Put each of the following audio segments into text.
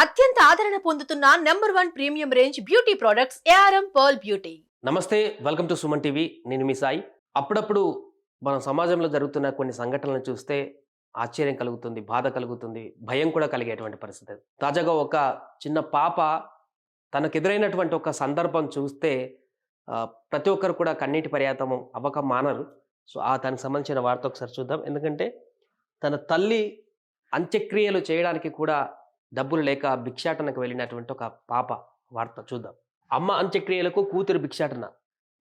అత్యంత ఆదరణ పొందుతున్న number one premium range beauty products ARM pearl beauty. నమస్తే వెల్కమ్ టు సుమన్ టీవీ. నేను మీ సాయి. అప్పుడప్పుడు మన సమాజంలో జరుగుతున్న కొన్ని సంఘటనలను చూస్తే ఆశ్చర్యం కలుగుతుంది బాధ కలుగుతుంది భయం కూడా కలిగేటువంటి పరిస్థితి. తాజాగా ఒక చిన్న పాప తనకెదురైనటువంటి ఒక సందర్భం చూస్తే ప్రతి ఒక్కరు కూడా కన్నీటి పర్యాతము అవ్వక మానరు. సో ఆ దానికి సంబంధించిన వార్త ఒకసారి చూద్దాం. ఎందుకంటే తన తల్లి అంత్యక్రియలు చేయడానికి కూడా డబ్బులు లేక భిక్షాటనకు వెళ్ళినటువంటి ఒక పాప వార్త చూద్దాం. అమ్మ అంత్యక్రియలకు కూతురు భిక్షాటన.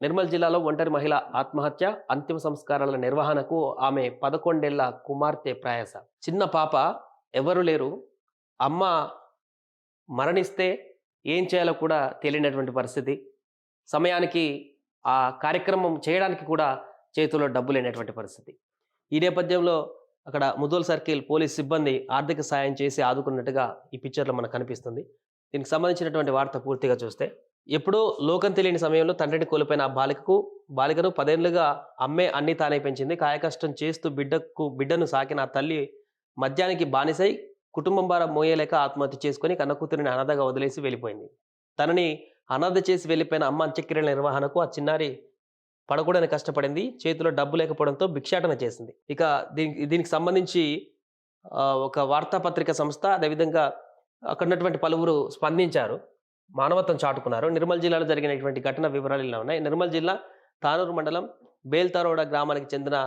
నిర్మల్ జిల్లాలో ఒంటరి మహిళ ఆత్మహత్య అంతిమ సంస్కారాల నిర్వహణకు ఆమె పదకొండేళ్ళ కుమార్తె ప్రయాస. చిన్న పాప ఎవరు లేరు. అమ్మ మరణిస్తే ఏం చేయాలో కూడా తెలియనటువంటి పరిస్థితి. సమయానికి ఆ కార్యక్రమం చేయడానికి కూడా చేతిలో డబ్బు లేనటువంటి పరిస్థితి. ఈ నేపథ్యంలో అక్కడ ముదోల్ సర్కిల్ పోలీస్ సిబ్బంది ఆర్థిక సాయం చేసి ఆదుకున్నట్టుగా ఈ పిక్చర్లో మనకు కనిపిస్తుంది. దీనికి సంబంధించినటువంటి వార్త పూర్తిగా చూస్తే ఎప్పుడో లోకం తెలియని సమయంలో తండ్రిని కోల్పోయిన ఆ బాలికకు బాలికను పదేళ్ళుగా అమ్మే అన్ని తానే పెంచింది. కాయకష్టం చేస్తూ బిడ్డకు బిడ్డను సాకిన ఆ తల్లి మద్యానికి బానిసై కుటుంబం భారం మోయలేక ఆత్మహత్య చేసుకొని కన్న కూతురిని అనాథగా వదిలేసి వెళ్ళిపోయింది. తనని అనాథ చేసి వెళ్ళిపోయిన అమ్మ అంత్యక్రియల నిర్వహణకు ఆ చిన్నారి పడకూడని కష్టపడింది చేతిలో డబ్బు లేకపోవడంతో భిక్షాటన చేసింది. ఇక దీనికి దీనికి సంబంధించి ఒక వార్తాపత్రిక సంస్థ అదేవిధంగా అక్కడ ఉన్నటువంటి పలువురు స్పందించారు. మానవత్వం చాటుకున్నారు. నిర్మల్ జిల్లాలో జరిగినటువంటి ఘటన వివరాలు ఇలా ఉన్నాయి. నిర్మల్ జిల్లా తానూరు మండలం బేల్తారోడ గ్రామానికి చెందిన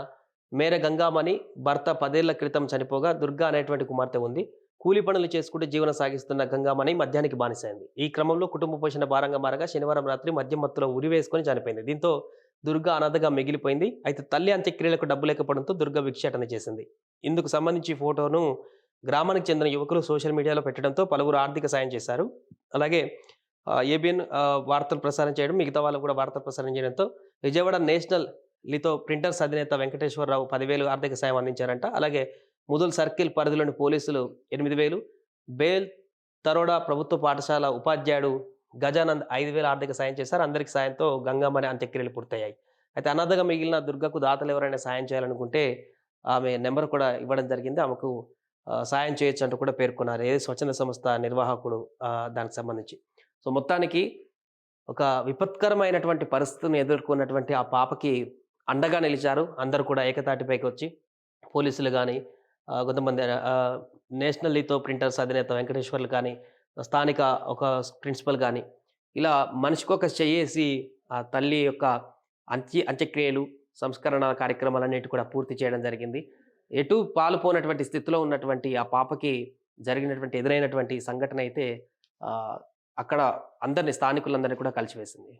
మేర గంగామణి భర్త పదేళ్ళ క్రితం చనిపోగా దుర్గా అనేటువంటి కుమార్తె ఉంది. కూలి పనులు చేసుకుంటూ జీవనం సాగిస్తున్న గంగామణి మద్యానికి బానిసైంది. ఈ క్రమంలో కుటుంబ పోషణ భారంగా మారగా శనివారం రాత్రి మద్యం మత్తులో ఉరి వేసుకొని చనిపోయింది. దీంతో దుర్గా అనాథగా మిగిలిపోయింది. అయితే తల్లి అంత్యక్రియలకు డబ్బు లేకపోవడంతో దుర్గా విక్షేటన చేసింది. ఇందుకు సంబంధించి ఫోటోను గ్రామానికి చెందిన యువకులు సోషల్ మీడియాలో పెట్టడంతో పలువురు ఆర్థిక సాయం చేశారు. అలాగే ఏబిఎన్ వార్తలు ప్రసారం చేయడం మిగతా వాళ్ళు కూడా వార్తలు ప్రసారం చేయడంతో విజయవాడ నేషనల్ లితో ప్రింటర్స్ అధినేత వెంకటేశ్వరరావు పదివేలు ఆర్థిక సాయం అందించారంట. అలాగే ముదుల్ సర్కిల్ పరిధిలోని పోలీసులు ఎనిమిది వేలు బేల్ తరోడా ప్రభుత్వ పాఠశాల ఉపాధ్యాయుడు గజానంద్ ఐదు వేల ఆర్థిక సాయం చేశారు. అందరికి సాయంతో గంగమ్మని అంత్యక్రియలు పూర్తయ్యాయి. అయితే అనాథగా మిగిలిన దుర్గకు దాతలు ఎవరైనా సాయం చేయాలనుకుంటే ఆమె నెంబర్ కూడా ఇవ్వడం జరిగింది. ఆమెకు సాయం చేయొచ్చు అంటూ కూడా పేర్కొన్నారు. ఏది? స్వచ్ఛంద సంస్థ నిర్వాహకుడు దానికి సంబంధించి. సో మొత్తానికి ఒక విపత్కరమైనటువంటి పరిస్థితిని ఎదుర్కొన్నటువంటి ఆ పాపకి అండగా నిలిచారు. అందరూ కూడా ఏకతాటిపైకి వచ్చి పోలీసులు కానీ కొంతమంది నేషనల్ లీతో ప్రింటర్స్ అధినేత వెంకటేశ్వర్లు కానీ స్థానిక ఒక ప్రిన్సిపల్ కానీ ఇలా మనిషికి ఒక చేసి ఆ తల్లి యొక్క అంత్య అంత్యక్రియలు సంస్కరణ కార్యక్రమాలన్నిటి కూడా పూర్తి చేయడం జరిగింది. ఎటు పాలుపోనటువంటి స్థితిలో ఉన్నటువంటి ఆ పాపకి జరిగినటువంటి ఎదురైనటువంటి సంఘటన అయితే అక్కడ అందరిని స్థానికులందరినీ కూడా కలిసివేసింది.